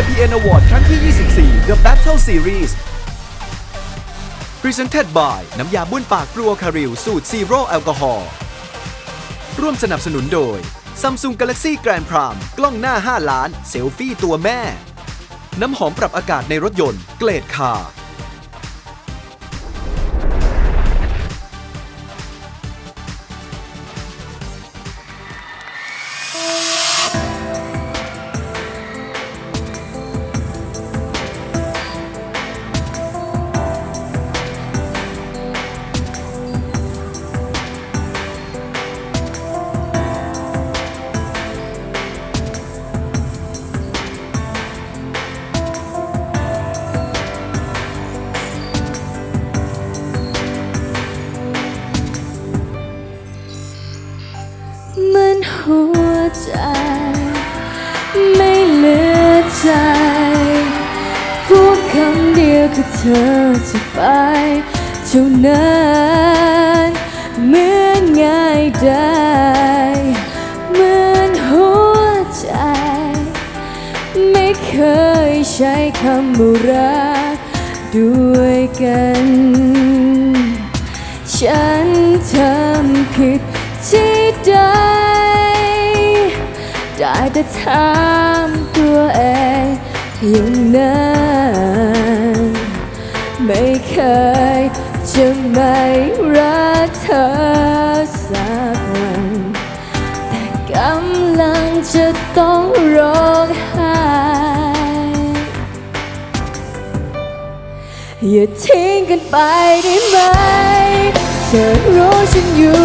KPN Award ครั้งที่ 24 The Battle Series Presented by น้ำยาบ้วนปากกลัวคาริลสูตรซีโร่แอลกอฮอล์ร่วมสนับสนุนโดย Samsung Galaxy Grand Prime กล้องหน้า 5 ล้าน เซลฟี่ตัวแม่ น้ำหอมปรับอากาศในรถยนต์ เกรดคาร์ ใจ ไม่เหลือใจพูดคำเดียวคือเธอจะไปเท่านั้นเหมือนง่ายได้เหมือนหัวใจ ไม่เคยใช้คำว่ารักด้วยกัน ฉันทำผิด แต่ถามตัวเองอย่างนั้นไม่เคยจะไม่รักเธอสักวันแต่กำลังจะต้องร้องไห้อย่าทิ้งกันไปได้ไหม เธอรู้ฉันอยู่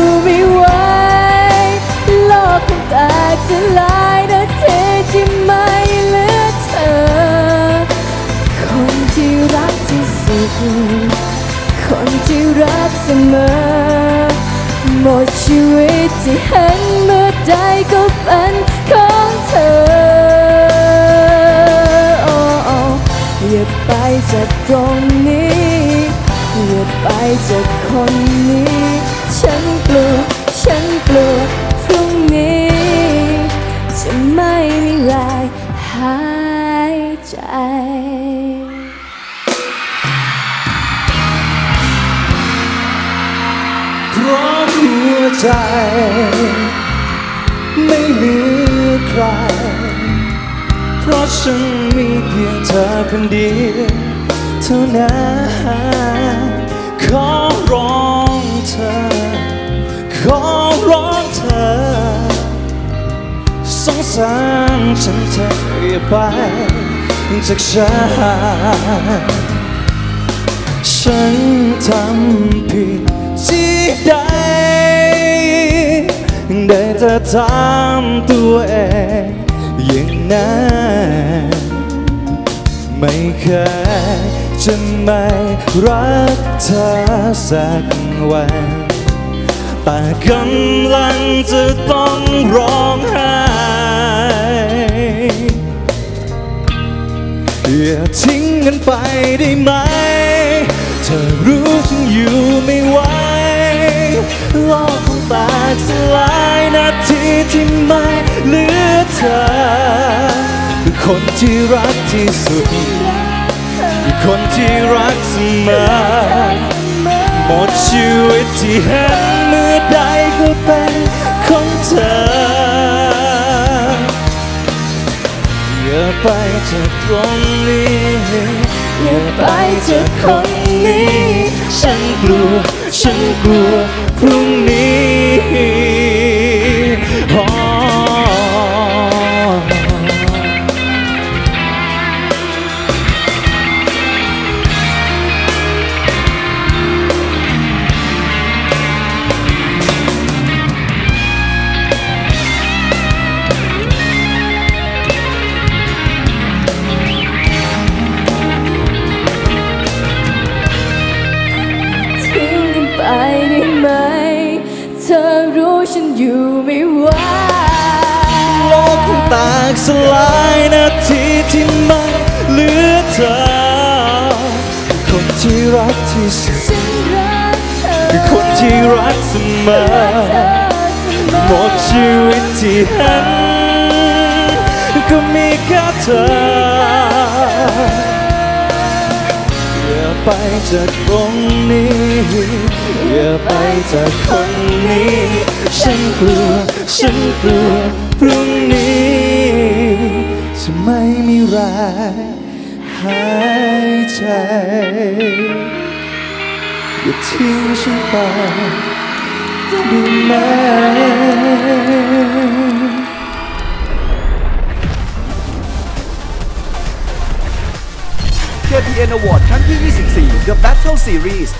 คนที่รักเสมอ หมดชีวิตที่เห็นเมื่อใดก็เป็นของเธออย่าไปจากตรงนี้อย่าไปจากคนนี้ ฉัน พราะหัวใจ ไม่เหลือใคร เพราะฉันมีเพียงเธอคนเดียวเท่านั้นขอร้องเธอ ขอร้องเธอ สงสารฉันเธออย่าไปจากฉันฉันทำผิด ที่ใด ได้แต่ถามตัวเองอย่างนั้นไม่เคยจะไม่รักเธอสักวันแต่กำลังจะต้องร้องไห้อย่าทิ้งกันไปได้ไหม เธอรู้ฉันอยู่ไม่ไหวโลกคงแตกสลายนาทีที่ไม่เหลือเธอคือคนที่รักที่สุดคือคนที่รักเสมอหมดชีวิตที่เห็นเมื่อใดก็เป็นของเธอ อย่าไปจากตรงนี้อย่าไปจากคน นี้ ฉันกลัว ฉันกลัว ไปได้ไหม เธอรู้ฉันอยู่ไม่ไหวโลกคงแตกสลายนาทีที่ไม่เหลือเธอ คนที่รักที่สุดฉันรักเธอคือคนที่รักเสมอหมดชีวิตที่เห็นก็ก็มีแค่เธออย่าไปจากตรงนี้ อย่าไปจากคนนี้ ฉันกลัว ฉันกลัวพรุ่งนี้จะไม่มีแรงหายใจ อย่าทิ้งฉันไปได้ไหม KPN Award ครั้งที่ 24 The Battle Series